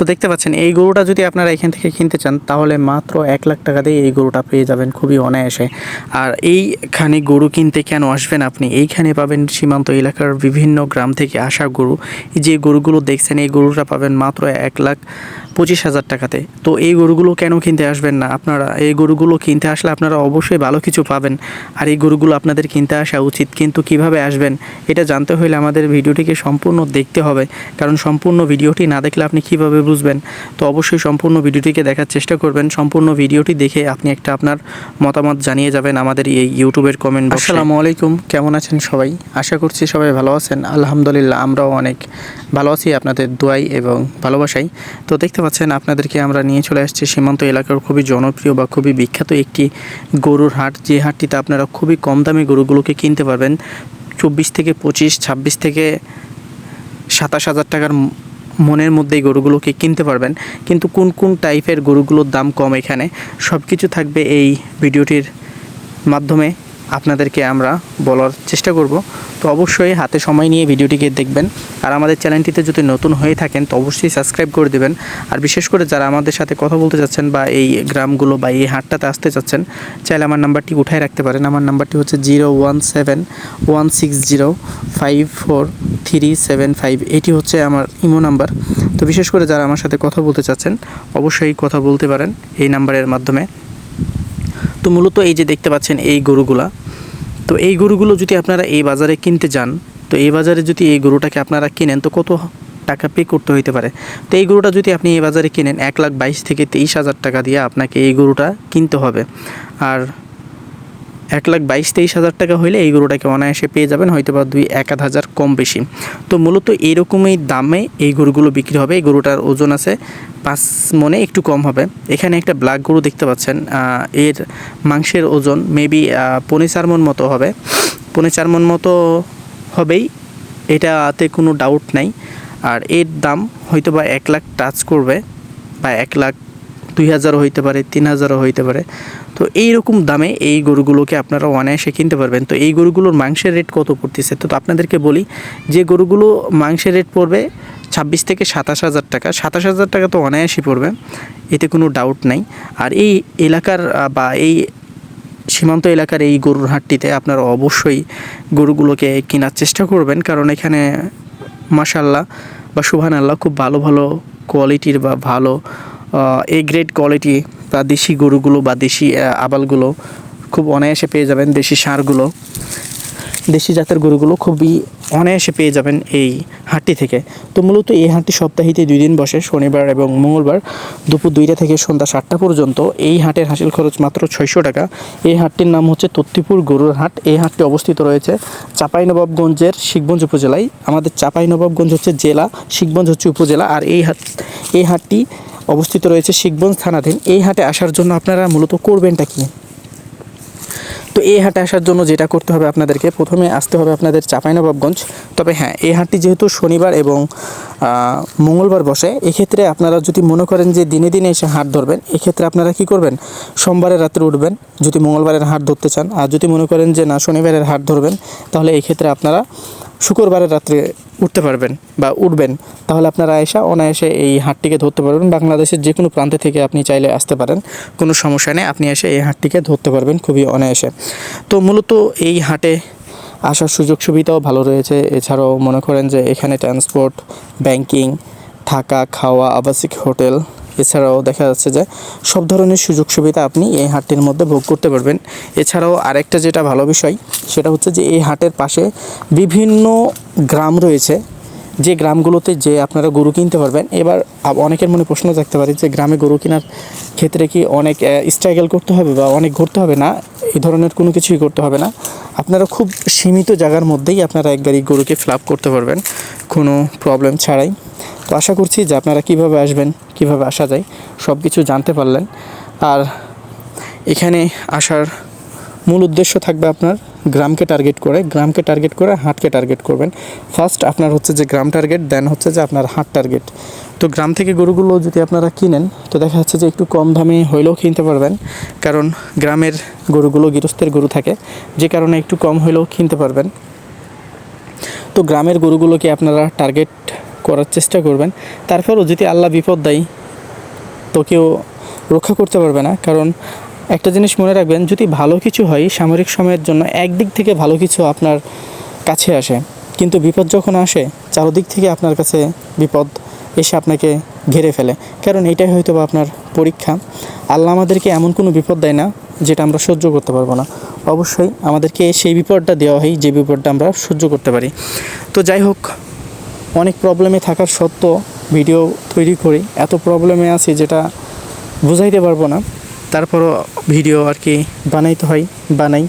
তো দেখতে পাচ্ছেন, এই গরুটা যদি আপনারা এখান থেকে কিনতে চান, তাহলে মাত্র এক লাখ টাকা দিয়ে এই গরুটা পেয়ে যাবেন খুবই অনায়াসে। আর এইখানে গরু কিনতে কেন আসবেন আপনি? এইখানে পাবেন সীমান্ত এলাকার বিভিন্ন গ্রাম থেকে আসা গরু। যে গরুগুলো দেখছেন, এই গরুটা পাবেন মাত্র এক লাখ পঁচিশ হাজার টাকাতে। তো এই গরুগুলো কেন কিনতে আসবেন না? আপনারা এই গরুগুলো কিনতে আসলে আপনারা অবশ্যই ভালো কিছু পাবেন। আর এই গরুগুলো আপনাদের কিনতে আসা উচিত, কিন্তু কীভাবে আসবেন এটা জানতে হলে আমাদের ভিডিওটিকে সম্পূর্ণ দেখতে হবে। কারণ সম্পূর্ণ ভিডিওটি না দেখলে আপনি কীভাবে বুঝবেন? তো অবশ্যই সম্পূর্ণ ভিডিওটিকে দেখার চেষ্টা করবেন। সম্পূর্ণ ভিডিওটি দেখে আপনি একটা আপনার মতামত জানিয়ে যাবেন আমাদের এই ইউটিউবের কমেন্ট আসসালামু আলাইকুম, কেমন আছেন সবাই? আশা করছি সবাই ভালো আছেন। আলহামদুলিল্লাহ, আমরাও অনেক ভালো আছি। আপনাদের দোয়াই এবং ভালোবাসাই। তো দেখতে পাচ্ছেন, আপনাদেরকে আমরা নিয়ে চলে আসছি সীমান্ত এলাকার খুবই জনপ্রিয় বা খুবই বিখ্যাত একটি গরুর হাট। যে হাটটিতে আপনারা খুবই কম দামে গরুগুলোকে কিনতে পারবেন। চব্বিশ থেকে পঁচিশ, ছাব্বিশ থেকে সাতাশ হাজার টাকার মনের মধ্যেই গরুগুলোকে কিনতে পারবেন। কিন্তু কোন কোন টাইপের গরুগুলোর দাম কম এখানে? সব কিছু থাকবে এই ভিডিওটির মাধ্যমে। আপনাদেরকে আমরা বলার চেষ্টা করব। তো অবশ্যই হাতে সময় নিয়ে ভিডিওটিকে দেখবেন। আর আমাদের চ্যানেলটিতে যদি নতুন হয়ে থাকেন, তো অবশ্যই সাবস্ক্রাইব করে দেবেন। আর বিশেষ করে যারা আমাদের সাথে কথা বলতে চাচ্ছেন বা এই গ্রামগুলো বা এই হাটটাতে আসতে চাচ্ছেন চাইলে আমার নাম্বারটি উঠায় রাখতে পারেন। আমার নাম্বারটি হচ্ছে zero one seven one six zero five four three seven five. এটি হচ্ছে আমার ইমো নাম্বার। তো বিশেষ করে যারা আমার সাথে কথা বলতে চাচ্ছেন, অবশ্যই কথা বলতে পারেন এই নাম্বারের মাধ্যমে। তো মূলত এই যে দেখতে পাচ্ছেন এই গরুগুলা, তো এই গরুগুলো যদি আপনারা এই বাজারে কিনতে যান, তো এই বাজারে যদি এই গরুটাকে আপনারা কিনেন, তো কত টাকা পে করতে হইতে পারে? তো এই গরুটা যদি আপনি এই বাজারে কিনেন, এক লাখ বাইশ থেকে তেইশ হাজার টাকা দিয়ে আপনাকে এই গরুটা কিনতে হবে। আর এক লাখ বাইশ তেইশ হাজার টাকা হইলে এই গরুটাকে অনায়াসে পেয়ে যাবেন হয়তো বা দুই এক আধ হাজার কম বেশি। তো মূলত এইরকমই দামে এই গরুগুলো বিক্রি হবে, এই গরুটার ওজন আছে পাঁচ মনে একটু কম হবে। এখানে একটা ব্ল্যাক গরু দেখতে পাচ্ছেন এর মাংসের ওজন মেবি পনে চার মন মতো হবে। পনে চার মন মতো হবেই, এটাতে কোনো ডাউট নাই। আর এর দাম হয়তো বা এক লাখ টাচ করবে বা এক লাখ দুই হাজারও হইতে পারে, তিন হাজারও হইতে পারে। তো এই রকম দামে এই গরুগুলোকে আপনারা অনায়াসে কিনতে পারবেন। তো এই গরুগুলোর মাংসের রেট কত পড়তেছে? তো আপনাদেরকে বলি, যে গরুগুলো মাংসের রেট পড়বে ছাব্বিশ থেকে সাতাশ হাজার টাকা, সাতাশ হাজার টাকা তো অনায়াসই পড়বে, এতে কোনো ডাউট নাই। আর এই এলাকার বা এই সীমান্ত এলাকার এই গরুর হাটটিতে আপনারা অবশ্যই গরুগুলোকে কেনার চেষ্টা করবেন, কারণ এখানে মাশাল্লাহ বা সুহান আল্লাহ খুব ভালো ভালো কোয়ালিটির বা ভালো এ গ্রেড কোয়ালিটি বা দেশি গরুগুলো বা দেশি আবালগুলো খুব অনায়াসে পেয়ে যাবেন, দেশি সারগুলো। দেশি জাতের গরুগুলো খুবই অনায়াসে পেয়ে যাবেন এই হাটটি থেকে। তো মূলত এই হাটটি সপ্তাহিতে দুই দিন বসে, শনিবার এবং মঙ্গলবার দুপুর দুইটা থেকে সন্ধ্যা সাতটা পর্যন্ত। এই হাটের হাসিল খরচ মাত্র ছয়শো টাকা। এই হাটটির নাম হচ্ছে তত্তিপুর গরুর হাট। এই হাটটি অবস্থিত রয়েছে চাঁপাইনবাবগঞ্জের শিখগঞ্জ উপজেলায়। আমাদের চাঁপাইনবাবগঞ্জ হচ্ছে জেলা, শিখগঞ্জ হচ্ছে উপজেলা। আর এই হাট, এই হাটটি অবস্থিত রয়েছে শিখগঞ্জ থানাধীন। এই হাটে আসার জন্য আপনারা মূলত করবেনটা কি? তো এই হাটে আসার জন্য যেটা করতে হবে আপনাদেরকে, প্রথমে আসতে হবে আপনাদের চাঁপাইনবাবগঞ্জ। তবে হ্যাঁ এই হাটটি যেহেতু শনিবার এবং মঙ্গলবার বসে, এক্ষেত্রে আপনারা যদি মনে করেন যে দিনে দিনে এসে হাট ধরবেন, এক্ষেত্রে আপনারা কি করবেন? সোমবারের রাত্রে উঠবেন, যদি মঙ্গলবারের হাট ধরতে চান। আর যদি মনে করেন যে না, শনিবারের হাট ধরবেন, তাহলে এই ক্ষেত্রে আপনারা শুক্রবারের রাত্রে উঠতে পারবেন বা উঠবেন, তাহলে আপনারা এসে অনায়াসে এই হাটটিকে ধরতে পারবেন। বাংলাদেশের যে কোনো প্রান্তে থেকে আপনি চাইলে আসতে পারেন, কোনো সমস্যা নেই, আপনি এসে এই হাটটিকে ধরতে পারবেন খুবই অনায়াসে। তো মূলত এই হাটে আসার সুযোগ সুবিধাও ভালো রয়েছে। এছাড়াও মনে করেন যে এখানে ট্রান্সপোর্ট ব্যাংকিং থাকা, খাওয়া, আবাসিক হোটেল এছাড়াও দেখা যাচ্ছে যে সব ধরনের সুযোগ সুবিধা আপনি এই হাটটির মধ্যে ভোগ করতে পারবেন। এছাড়াও আরেকটা যেটা ভালো বিষয়, সেটা হচ্ছে যে এই হাটের পাশে বিভিন্ন গ্রাম রয়েছে। যে গ্রামগুলোতে যে আপনারা গরু কিনতে পারবেন, এবার অনেকের মনে প্রশ্ন থাকতে পারে যে গ্রামে গরু কেনার ক্ষেত্রে কি অনেক স্ট্রাগল করতে হবে বা অনেক ঘুরতে হবে না? এই ধরনের কোনো কিছুই করতে হবে না। আপনারা খুব সীমিত জায়গার মধ্যেই আপনারা একবার এই গরুকে ফ্লাপ করতে পারবেন। কোনো প্রবলেম ছাড়াই। তো আশা করছি যে আপনারা কীভাবে আসবেন, কীভাবে আসা যায় সব কিছু জানতে পারলেন। আর এখানে আসার মূল উদ্দেশ্য থাকবে আপনার গ্রামকে টার্গেট করে। গ্রামকে টার্গেট করে হাটকে টার্গেট করবেন। ফার্স্ট আপনার হচ্ছে যে গ্রাম টার্গেট দেন হচ্ছে যে আপনার হাট টার্গেট তো গ্রাম থেকে গরুগুলো যদি আপনারা কিনেন, তো দেখা যাচ্ছে যে একটু কম দামে হইলেও কিনতে পারবেন। কারণ গ্রামের গরুগুলো গৃহস্থের গরু থাকে, যে কারণে একটু কম হইলেও কিনতে পারবেন। তো গ্রামের গরুগুলোকে আপনারা টার্গেট করার চেষ্টা করবেন। তারপরও যদি আল্লাহ বিপদ দেয়, তো কেউ রক্ষা করতে পারবে না। কারণ একটা জিনিস মনে রাখবেন, যদি ভালো কিছু হয়, সামরিক সময়ের জন্য একদিক থেকে ভালো কিছু আপনার কাছে আসে। কিন্তু বিপদ যখন আসে, চারোদিক থেকে আপনার কাছে বিপদ এসে আপনাকে ঘিরে ফেলে। কারণ এটাই হয়তো বা আপনার পরীক্ষা। আল্লাহ আমাদেরকে এমন কোনো বিপদ দেয় না, যেটা আমরা সহ্য করতে পারব না। অবশ্যই আমাদেরকে সেই বিপদটা দেওয়া হয়, যে বিপদটা আমরা সহ্য করতে পারি। তো যাই হোক অনেক প্রবলেমে থাকার সত্ত্বেও ভিডিও তৈরি করি। এত প্রবলেমে আছি যেটা বুঝাইতে পারব না। তারপরও ভিডিও আর কি বানাইতে হয়, বানাই।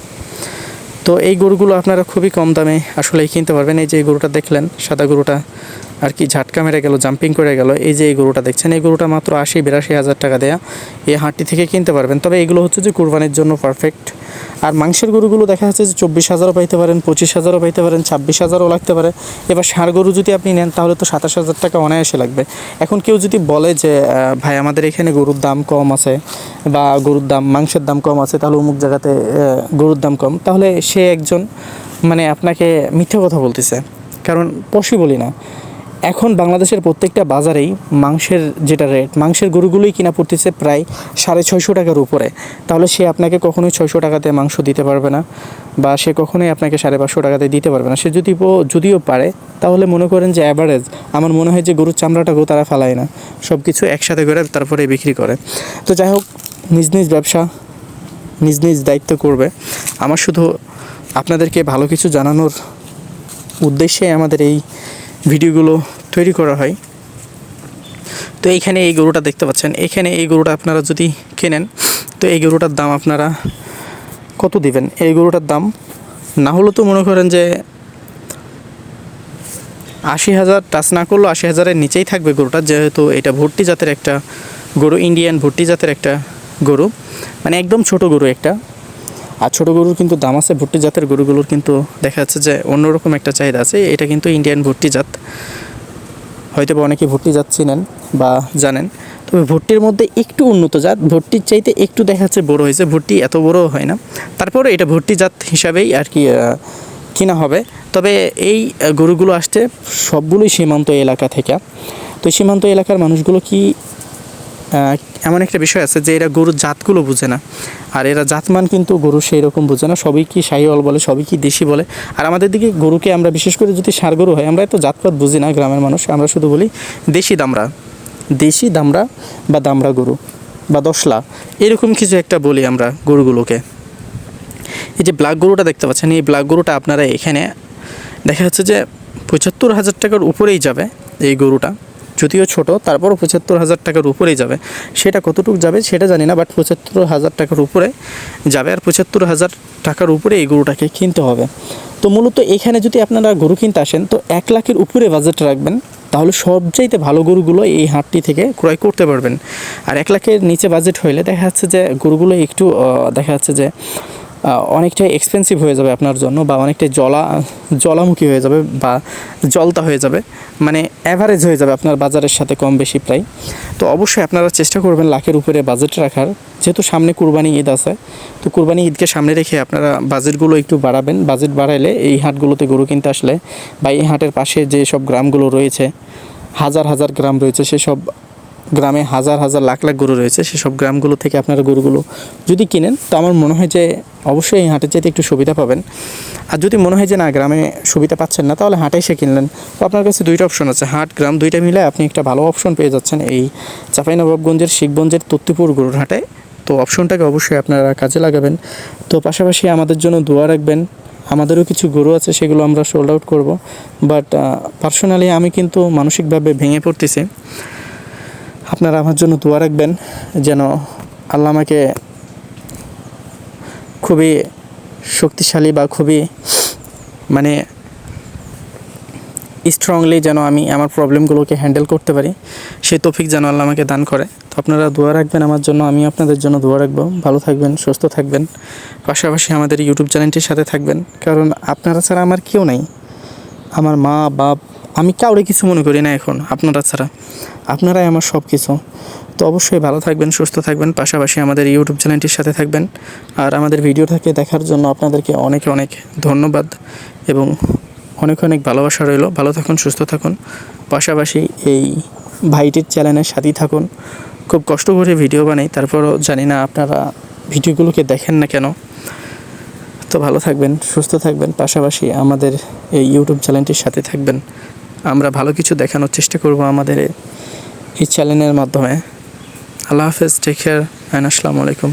তো এই গরুগুলো আপনারা খুবই কম দামে আসলে কিনতে পারবেন। এই যে গরুটা দেখলেন, সাদা গরুটা। আর কি ঝাটকা মেরে গেল জাম্পিং করে গেল। এই যে এই গরুটা দেখছেন, এই গরুটা মাত্র আশি, বিরাশি হাজার টাকা দেয়া। এই হাটটি থেকে কিনতে পারবেন। তবে এগুলো হচ্ছে যে কুরবানির জন্য পারফেক্ট আর মাংসের গরুগুলো দেখা যাচ্ছে যে চব্বিশ হাজারও পাইতে পারেন, পঁচিশ হাজারও পাইতে পারেন, ছাব্বিশ হাজারও লাগতে পারে। এবার ষাঁড় গরু যদি আপনি নেন, তাহলে তো সাতাশ হাজার টাকা অনায়াসে লাগবে। এখন কেউ যদি বলে যে ভাই, আমাদের এখানে গরুর দাম কম আছে বা গরুর দাম, মাংসের দাম কম আছে, তাহলে অমুক জায়গাতে গরুর দাম কম। তাহলে সে একজন মানে আপনাকে মিথ্যে কথা বলতেছে। কারণ পসিবলই না। এখন বাংলাদেশের প্রত্যেকটা বাজারেই মাংসের যেটা রেট মাংসের গরুগুলোই কিনা পড়তেছে প্রায় সাড়ে ছয়শো টাকার উপরে। তাহলে সে আপনাকে কখনোই ছয়শো টাকাতে মাংস দিতে পারবে না বা সে কখনোই আপনাকে সাড়ে পাঁচশো টাকাতে দিতে পারবে না। সে যদি যদিও পারে, তাহলে মনে করেন যে অ্যাভারেজ আমার মনে হয় যে গরুর চামড়াটাকেও তারা ফেলায় না। সব কিছু একসাথে করে তারপরে বিক্রি করে। তো যাই হোক, নিজ নিজ ব্যবসা, নিজ নিজ দায়িত্ব করবে। আমার শুধু আপনাদেরকে ভালো কিছু জানানোর উদ্দেশ্যে আমাদের এই ভিডিওগুলো তৈরি করা হয়। তো এইখানে এই গরুটা দেখতে পাচ্ছেন। এখানে এই গরুটা আপনারা যদি কেনেন, তো এই গরুটার দাম আপনারা কত দিবেন? এই গরুটার দাম না হলে তো মনে করেন যে আশি হাজার টাচ না করলেও আশি হাজারের নিচেই থাকবে গরুটা, যেহেতু এটা ভর্তি জাতের একটা গরু, ইন্ডিয়ান ভর্তি জাতের একটা গরু। মানে একদম ছোট গরু একটা। আর ছোটো গরুর কিন্তু দাম আছে, ভুট্টি জাতের গরুগুলোর কিন্তু দেখা যাচ্ছে যে অন্যরকম একটা চাহিদা আছে। এটা কিন্তু ইন্ডিয়ান ভুট্টি জাত। হয়তো বা অনেকে ভুট্টি জাত চিনেন বা জানেন। তবে ভুট্টির মধ্যে একটু উন্নত জাত, ভুট্টির চাইতে একটু দেখা যাচ্ছে বড়ো হয়েছে। ভুট্টি এত বড় হয় না। তারপরে এটা ভুট্টি জাত হিসাবেই আর কি কিনা হবে। তবে এই গরুগুলো আসছে সবগুলোই সীমান্ত এলাকা থেকে। তো সীমান্ত এলাকার মানুষগুলো কি এমন একটা বিষয় আছে যে এরা গরুর জাতগুলো বুঝে না। আর এরা জাতমান কিন্তু গরু সেই রকম বুঝে না, সবই কি শাহিওয়াল বলে, সবই কি দেশি বলে। আর আমাদের দিকে গরুকে আমরা বিশেষ করে যদি ষাঁড় গরু হয়, আমরা এত জাতপাত বুঝি না গ্রামের মানুষ, আমরা শুধু বলি দেশি দামড়া। দেশি দামড়া বা দামরা গরু বা দশলা, এরকম কিছু একটা বলি আমরা গরুগুলোকে। এই যে ব্ল্যাক গরুটা দেখতে পাচ্ছেন, এই ব্ল্যাক গরুটা আপনারা এখানে দেখা যাচ্ছে যে পঁচাত্তর হাজার টাকার উপরেই যাবে এই গরুটা। যদিও ছোট, তারপরও পঁচাত্তর হাজার টাকার উপরেই যাবে। সেটা কতটুকু যাবে সেটা জানি না বাট পঁচাত্তর হাজার টাকার উপরে যাবে আর পঁচাত্তর হাজার টাকার উপরে এই গরুটাকে কিনতে হবে। তো মূলত এখানে যদি আপনারা গরু কিনতে আসেন, তো এক লাখের উপরে বাজেট রাখবেন, তাহলে সবচাইতে ভালো গরুগুলো এই হাটটি থেকে ক্রয় করতে পারবেন। আর এক লাখের নিচে বাজেট হইলে দেখা যাচ্ছে যে গরুগুলো একটু দেখা যাচ্ছে যে অনেকটাই এক্সপেন্সিভ হয়ে যাবে আপনার জন্য বা অনেকটাই জলা, জলামুখী হয়ে যাবে বা জলতা হয়ে যাবে। মানে অ্যাভারেজ হয়ে যাবে আপনার বাজারের সাথে কম বেশি প্রায়। তো অবশ্যই আপনারা চেষ্টা করবেন লাখের উপরে বাজেট রাখার। যেহেতু সামনে কুরবানি ঈদ আছে, তো কুরবানি ঈদকে সামনে রেখে আপনারা বাজেটগুলো একটু বাড়াবেন। বাজেট বাড়াইলে এই হাটগুলোতে গরু কিনতে আসলে বা এই হাটের পাশে যে সব গ্রামগুলো রয়েছে, হাজার হাজার গ্রাম রয়েছে, সেসব গ্রামে হাজার হাজার লাখ লাখ গরু রয়েছে, সেসব গ্রামগুলো থেকে আপনারা গরুগুলো যদি কিনেন, তো আমার মনে হয় যে অবশ্যই এই হাটের যেতে একটু সুবিধা পাবেন। আর যদি মনে হয় যে না, গ্রামে সুবিধা পাচ্ছেন না, তাহলে হাটে এসে কিনলেন। তো আপনার কাছে দুইটা অপশন আছে, হাট, গ্রাম দুইটা মিলে আপনি একটা ভালো অপশন পেয়ে যাচ্ছেন এই চাঁপাইনবাবগঞ্জের শিখগঞ্জের তত্তিপুর গরুর হাটে। তো অপশনটাকে অবশ্যই আপনারা কাজে লাগাবেন। তো পাশাপাশি আমাদের জন্য দোয়া রাখবেন। আমাদেরও কিছু গরু আছে, সেগুলো আমরা সোল্ড আউট করব। বাট পার্সোনালি আমি কিন্তু মানসিকভাবে ভেঙে পড়তেছি। আপনারা আমার জন্য দোয়া রাখবেন যেন আল্লাহ আমাকে খুবই শক্তিশালী বা খুবই মানে স্ট্রংলি যেন আমি আমার প্রবলেমগুলোকে হ্যান্ডেল করতে পারি। সেই তফিক যেন আল্লাহ আমাকে দান করে। তো আপনারা দোয়া রাখবেন আমার জন্য আমি আপনাদের জন্য দোয়া রাখব। ভালো থাকবেন, সুস্থ থাকবেন। পাশাপাশি আমাদের ইউটিউব চ্যানেলটির সাথে থাকবেন। কারণ আপনারা ছাড়া আমার কেউ নাই। আমার মা, বাপ আমি কাউরে কিছু মনে করি না এখন, আপনারা ছাড়া। আপনারাই আমার সব কিছু তো অবশ্যই ভালো থাকবেন, সুস্থ থাকবেন, পাশাপাশি আমাদের ইউটিউব চ্যানেলটির সাথে থাকবেন। আর আমাদের ভিডিওটাকে দেখার জন্য আপনাদেরকে অনেক অনেক ধন্যবাদ এবং অনেক অনেক ভালোবাসা রইল। ভালো থাকুন, সুস্থ থাকুন। পাশাপাশি এই ভাইটির চ্যানেলের সাথেই থাকুন। খুব কষ্ট করে ভিডিও বানাই, তারপরও জানি না আপনারা ভিডিওগুলোকে দেখেন না কেন। তো ভালো থাকবেন, সুস্থ থাকবেন, পাশাপাশি আমাদের এই ইউটিউব চ্যানেলটির সাথে থাকবেন। আমরা ভালো কিছু দেখানোর চেষ্টা করব আমাদের এই চ্যানেলের মাধ্যমে। আল্লাহ হাফেজ টেক কেয়ার অ্যান্ড আসসালামু আলাইকুম।